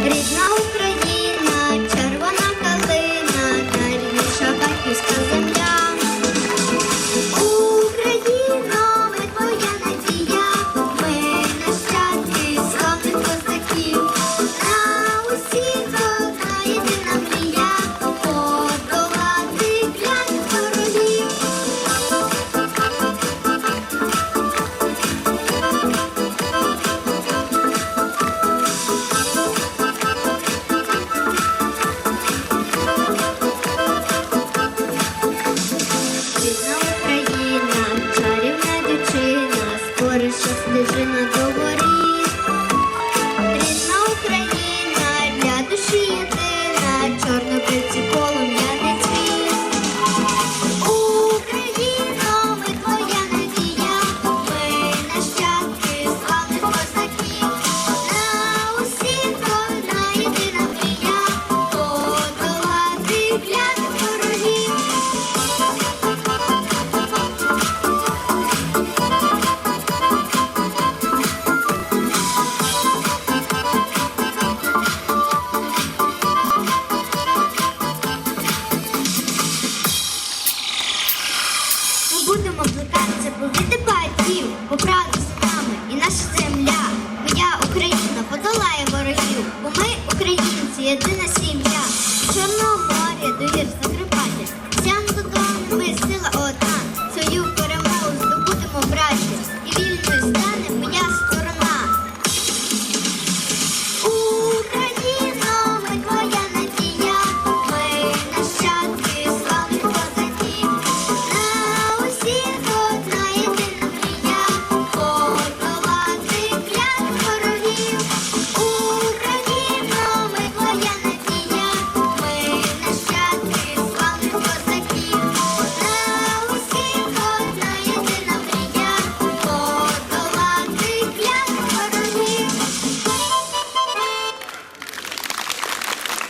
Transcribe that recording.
Грізна This Deixa na tua Ми будемо плекатися повіти батьків, бо правда з нами і наша земля. Моя Україна подолає ворогів, бо ми українці, єдина сім'я.